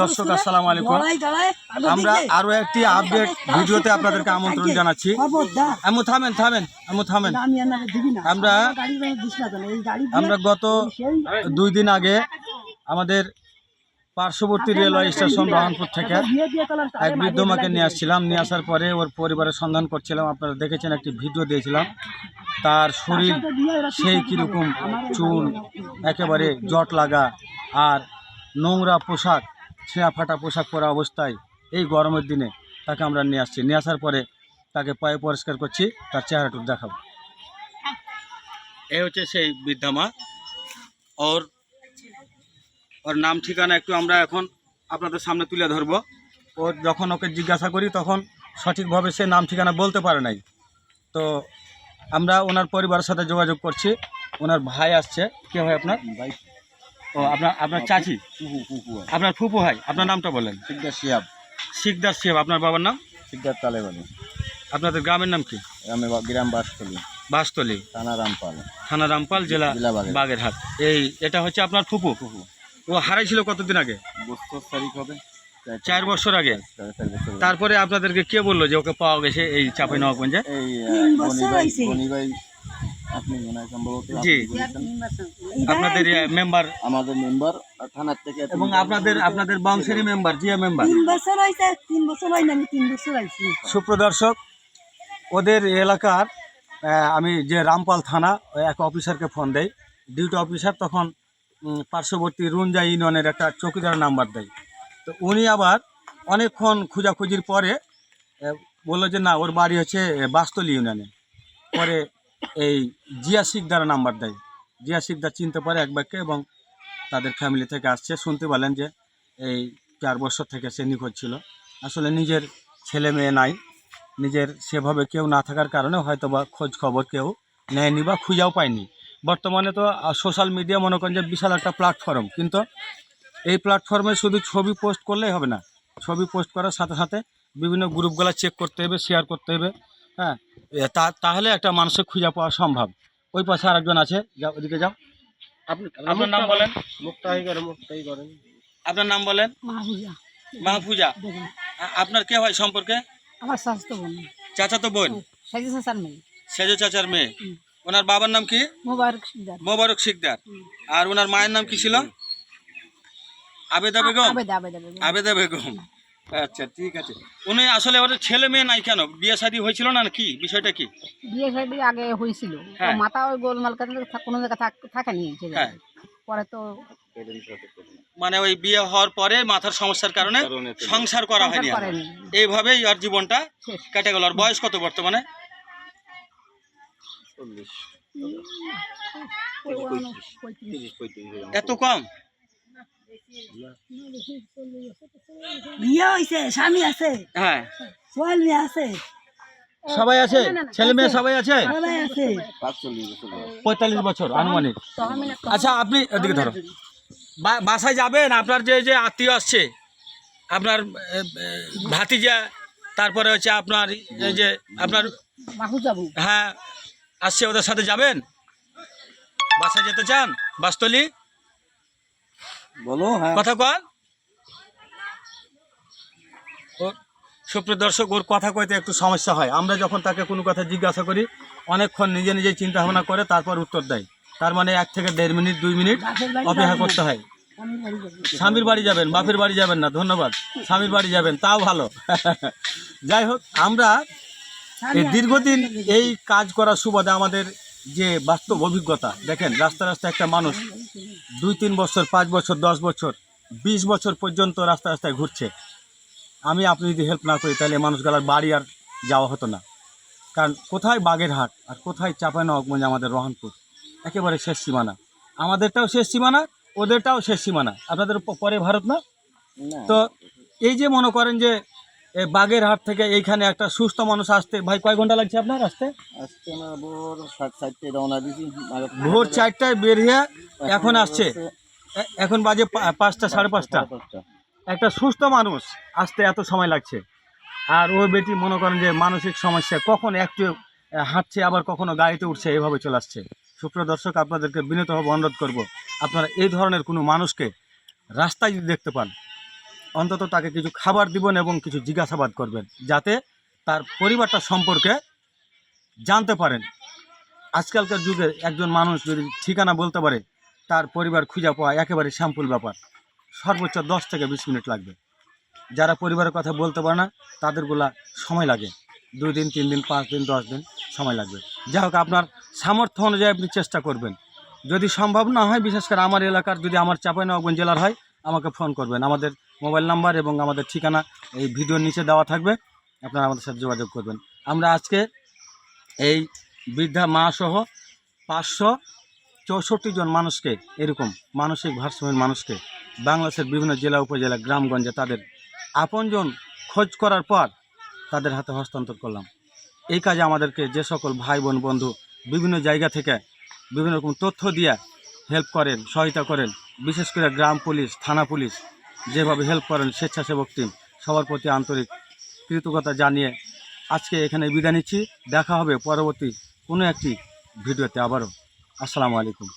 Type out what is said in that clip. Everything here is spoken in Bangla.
দর্শক আসসালামু আলাইকুম। আমরা আরও একটি আপডেট ভিডিওতে আপনাদেরকে আমন্ত্রণ জানাচ্ছি। আমু থামেন থামেন আমু থামেন আমরা আমরা গত দুই দিন আগে আমাদের পার্শ্ববর্তী রেলওয়ে স্টেশন রহনপুর থেকে এক বৃদ্ধ মাকে নিয়ে আসছিলাম। নিয়ে আসার পরে ওর পরিবারের সন্ধান করছিলাম। আপনারা দেখেছেন একটি ভিডিও দিয়েছিলাম। তার শরীর সেই কীরকম চুল একেবারে জট লাগা আর নোংরা পোশাক ছেঁড়া ফাটা পোশাক পরা অবস্থায় এই গরমের দিনে তাকে আমরা নিয়ে আসছি। নিয়ে আসার পরে তাকে পায়ে পরিষ্কার করছি তার চেহারাটুকু দেখাবো। এই হচ্ছে সেই বৃদ্ধা মা। ওর ওর নাম ঠিকানা একটু আমরা এখন আপনাদের সামনে তুলে ধরবো। ও যখন ওকে জিজ্ঞাসা করি তখন সঠিকভাবে সে নাম ঠিকানা বলতে পারে নাই। তো আমরা ওনার পরিবারের সাথে যোগাযোগ করছি। ওনার ভাই আসছে। কে হয় আপনার? ভাই। ও আপনার আপনার চাচি? আপনার ফুপু ভাই আপনার নামটা বলেন। সিকদার শিয়াব। শিকদার শিব আপনার বাবার নাম? সিকদার তালেবানি। আপনাদের গ্রামের নাম কি? গ্রামে গ্রাম বাসতলি। বাসতলি। থানা রামপাল। থানা রামপাল জেলা। বাগেরহাট। এই এটা হচ্ছে আপনার ফুপু? ফুপু। ও হারাইছিল কতদিন আগে? তারিখ হবে। চার বছর আগে। তারপরে আপনাদেরকে কে বলল যে ওকে পাওয়া গেছে এই চাপাই নবাবগঞ্জে জি। আপনাদের মেম্বার আমাদের মেম্বার থানার থেকে এবং আপনাদের আপনাদের বংশেরই মেম্বার জিয়া মেম্বার তিন বছর হয়েছে তিন বছর হয় আমি তিন বছর আইছি। সুপ্রদর্শক ওদের এলাকার আমি যে রামপাল থানা ওই এক অফিসারকে ফোন দেই। ডিউটি অফিসার তখন পার্শ্ববর্তী রুঞ্জা ইউনিয়নের একটা চৌকিদার নাম্বার দেয়। তো উনি আবার অনেকক্ষণ খোঁজাখুঁজির পরে বলল যে না, ওর বাড়ি হচ্ছে বাস্তলি ইউনিয়নে। পরে এই জিয়া শিকদার নাম্বার দেয়। জিয়া শিকদার চিনতে পারে এক বাক্যে এবং তাদের ফ্যামিলি থেকে আসছে। শুনতে পারলেন যে এই চার বছর থেকে সে নিখোঁজ ছিল। আসলে নিজের ছেলে মেয়ে নাই। নিজের সেভাবে কেউ না থাকার কারণে হয়তো বা খোঁজ খবর কেউ নেয়নি বা খুঁজাও পায়নি। বর্তমানে তো সোশ্যাল মিডিয়া মনে করেন যে বিশাল একটা প্ল্যাটফর্ম কিন্তু এই প্ল্যাটফর্মে শুধু ছবি পোস্ট করলেই হবে না। ছবি পোস্ট করার সাথে সাথে বিভিন্ন গ্রুপগুলো চেক করতে হবে শেয়ার করতে হবে হ্যাঁ? তা- তাহলে একটা মানুষের খুঁজে পাওয়া সম্ভব। ওই পাশে আরেকজন আছে যা ওদিকে যাও। আপনি আপনার নাম বলেন। মুক্তাই করে মুক্তাই করেন আপনার নাম বলেন? মাহফুজা। আপনার কে হয় সম্পর্কে? আমার স্বাস্থ্য বোন চাচা তো বোন সাজি সাসার মেয়ে। সেজ চাচার মেয়ে। ওনার বাবার নাম কি? মোবারক শিকদার। আর ওনার মায়ের নাম কি ছিল? আবেদা বেগম? আবেদা আবেদা বেগম। আচ্ছা ঠিক আছে। উনি আসলে ওদের ছেলে মেয়ে নাই কেন? বিয়ে শাদী হয়েছিল না কি? বিষয়টা কি? বিয়ে শাদী আগে হয়েছিল। হ্যাঁ। মাথা ওই গোলমাল কোনো জায়গা থাক- থাকেনি হ্যাঁ। পরে তো মানে ওই বিয়ে হওয়ার পরে মাথার সমস্যার কারণে কারণে সংসার করা হয়নি এইভাবেই আর জীবনটা কেটে গেল। আর বয়স কত বর্তমানে? চল্লিশ এত কম? বিয়ে হয়েছে স্বামী আছে। হ্যাঁ। সোয়াল মেয়ে আছে। সবাই আছে? ছেলে মেয়ে সবাই আছে। পঁয়তাল্লিশ বছর আনুমানিক। আচ্ছা আপনি এদিকে ধরো। বা- বাসায় যাবেন? আপনার যে যে আত্মীয় আসছে আপনার ভাতিজা তারপরে হচ্ছে আপনার এই যে আপনার হ্যাঁ আসছে ওদের সাথে যাবেন? বাসে যেতে চান? বাস্তলি? বলো হ্যাঁ। কথা কন। সুপ্রিয় দর্শক ওর কথা কইতে একটু সমস্যা হয়। আমরা যখন তাকে কোনো কথা জিজ্ঞাসা করি অনেকক্ষণ নিজে নিজে চিন্তা ভাবনা করে তারপর উত্তর দেয়। তার মানে এক থেকে দেড় মিনিট দুই মিনিট অপেক্ষা করতে হয়। স্বামীর বাড়ি যাবেন বাপের বাড়ি যাবেন না ধন্যবাদ। স্বামীর বাড়ি যাবেন তাও ভালো। যাই হোক আমরা দীর্ঘদিন এই কাজ করার সুবাদে আমাদের যে বাস্তব অভিজ্ঞতা দেখেন রাস্তা রাস্তায় একটা মানুষ দুই তিন বছর পাঁচ বছর দশ বছর বিশ বছর পর্যন্ত রাস্তা রাস্তায় ঘুরছে। আমি আপনি যদি হেল্প না করি তাহলে মানুষগুলার বাড়ি আর যাওয়া হতো না। কারণ কোথায় বাগেরহাট আর কোথায় চাঁপাইনবাবগঞ্জ আমাদের রহনপুর? একেবারে শেষ সীমানা। আমাদেরটাও শেষ সীমানা ওদেরটাও শেষ সীমানা। আপনাদের পরে ভারত না, তো এই যে মনে করেন যে এ বাগেরহাট থেকে এইখানে একটা সুস্থ মানুষ আসতে ভাই কয় ঘণ্টা লাগছে আপনার আসতে? আজকে আমরা ভোর সাত চারটে রওনা দিছি ভোর চারটায় বেরিয়ে এখন আসছে। এখন বাজে পাঁচটা সাড়ে পাঁচটা। পাঁচটা। একটা সুস্থ মানুষ আসতে এত সময় লাগছে। আর ওই বেটি মনে করেন যে মানসিক সমস্যা কখন একটু হাঁটছে আবার কখনো গাড়িতে উঠছে এভাবে চলে আসছে। সুপ্রিয় দর্শক আপনাদেরকে বিনীতভাবে অনুরোধ করব আপনারা এই ধরনের কোনো মানুষকে রাস্তায় যদি দেখতে পান অন্তত তাকে কিছু খাবার দিবেন এবং কিছু জিজ্ঞাসাবাদ করবেন, যাতে তার পরিবারটা সম্পর্কে জানতে পারেন। আজকালকার যুগে একজন মানুষ যদি ঠিকানা বলতে পারে, তার পরিবার খুঁজে পাওয়া একেবারে শ্যাম্পুল ব্যাপার। সর্বোচ্চ দশ থেকে বিশ মিনিট লাগবে। যারা পরিবারের কথা বলতে পারে না, তাদেরগুলা সময় লাগে। দুই দিন, তিন দিন, পাঁচ দিন, দশ দিন সময় লাগবে। যাই হোক, আপনার সামর্থ্য অনুযায়ী আপনি চেষ্টা করবেন। যদি সম্ভব না হয়, বিশেষ করে আমার এলাকার, যদি আমার চাঁপাইনবাবগঞ্জ জেলার হয়, আমাকে ফোন করবেন। আমাদের মোবাইল নাম্বার এবং আমাদের ঠিকানা এই ভিডিওর নিচে দেওয়া থাকবে। আপনারা আমাদের সাথে যোগাযোগ করবেন। আমরা আজকে এই বৃদ্ধা মা সহ পাঁচশো চৌষট্টি জন মানুষকে, এরকম মানসিক ভারসাম্যের মানুষকে বাংলাদেশের বিভিন্ন জেলা, উপজেলা, গ্রামগঞ্জে তাদের আপনজন খোঁজ করার পর তাদের হাতে হস্তান্তর করলাম। এই কাজে আমাদেরকে যে সকল ভাই বোন বন্ধু বিভিন্ন জায়গা থেকে বিভিন্ন রকম তথ্য দিয়ে হেল্প করেন, সহায়তা করেন। বিশেষ করে গ্রাম পুলিশ, থানা পুলিশ যেভাবে হেল্প করেন স্বেচ্ছাসেবক টিম সবার প্রতি আন্তরিক কৃতজ্ঞতা জানিয়ে আজকে এখানে বিদায় নিচ্ছি। দেখা হবে পরবর্তী কোনো একটি ভিডিওতে আবারও। আসসালামু আলাইকুম।